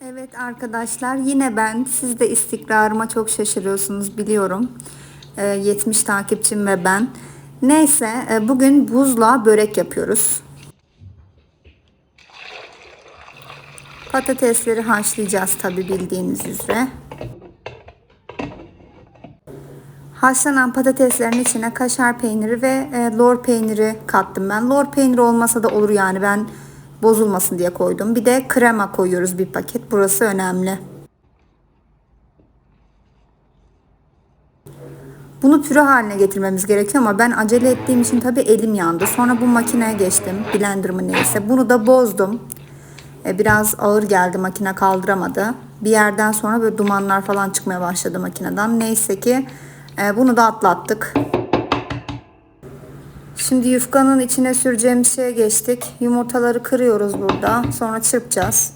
Evet arkadaşlar yine ben siz de istikrarıma çok şaşırıyorsunuz biliyorum. Ee, 70 takipçim ve ben. Neyse e, bugün buzla börek yapıyoruz. Patatesleri haşlayacağız tabi bildiğiniz üzere. Haşlanan patateslerin içine kaşar peyniri ve e, lor peyniri kattım ben. Lor peyniri olmasa da olur yani ben bozulmasın diye koydum. Bir de krema koyuyoruz bir paket. Burası önemli. Bunu püre haline getirmemiz gerekiyor ama ben acele ettiğim için tabii elim yandı. Sonra bu makineye geçtim. Blender mı neyse. Bunu da bozdum. E, Biraz ağır geldi makine kaldıramadı. Bir yerden sonra böyle dumanlar falan çıkmaya başladı makineden. Neyse ki e, bunu da atlattık. Şimdi yufkanın içine süreceğimiz şeye geçtik. Yumurtaları kırıyoruz burada. Sonra çırpacağız.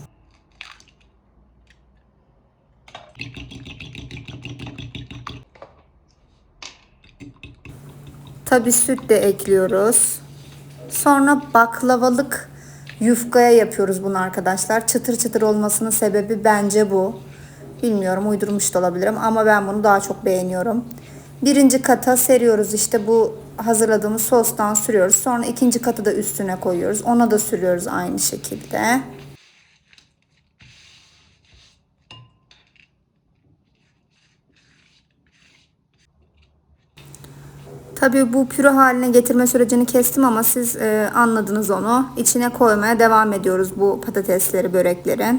Tabi süt de ekliyoruz. Sonra baklavalık yufkaya yapıyoruz bunu arkadaşlar. Çıtır çıtır olmasının sebebi bence bu. Bilmiyorum uydurmuş da olabilirim ama ben bunu daha çok beğeniyorum. Birinci kata seriyoruz işte bu hazırladığımız sostan sürüyoruz. Sonra ikinci katı da üstüne koyuyoruz. Ona da sürüyoruz aynı şekilde. Tabii bu püre haline getirme sürecini kestim ama siz e, anladınız onu. İçine koymaya devam ediyoruz bu patatesleri, börekleri.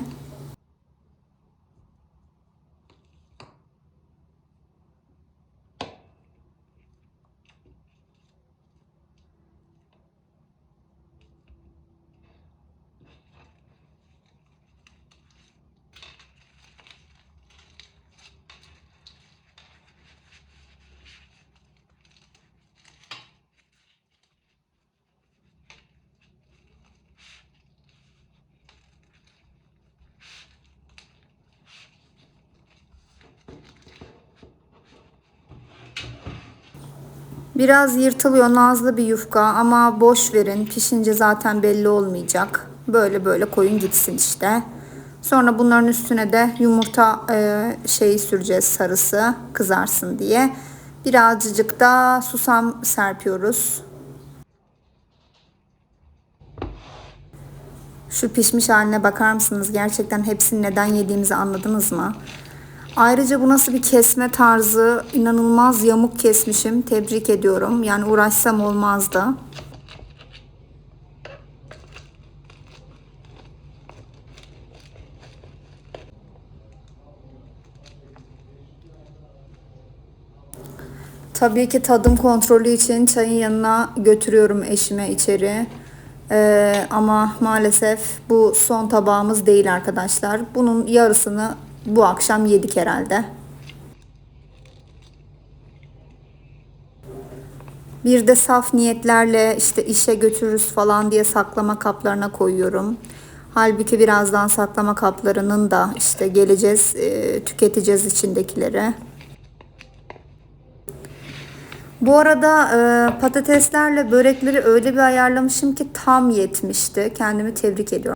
Biraz yırtılıyor nazlı bir yufka ama boş verin. Pişince zaten belli olmayacak. Böyle böyle koyun gitsin işte. Sonra bunların üstüne de yumurta e, şeyi süreceğiz sarısı kızarsın diye. Birazcık da susam serpiyoruz. Şu pişmiş haline bakar mısınız? Gerçekten hepsini neden yediğimizi anladınız mı? Ayrıca bu nasıl bir kesme tarzı? İnanılmaz yamuk kesmişim. Tebrik ediyorum. Yani uğraşsam olmazdı. Tabii ki tadım kontrolü için çayın yanına götürüyorum eşime içeri. Ee, ama maalesef bu son tabağımız değil arkadaşlar. Bunun yarısını bu akşam yedik herhalde. Bir de saf niyetlerle işte işe götürürüz falan diye saklama kaplarına koyuyorum. Halbuki birazdan saklama kaplarının da işte geleceğiz, e, tüketeceğiz içindekileri. Bu arada e, patateslerle börekleri öyle bir ayarlamışım ki tam yetmişti. Kendimi tebrik ediyorum.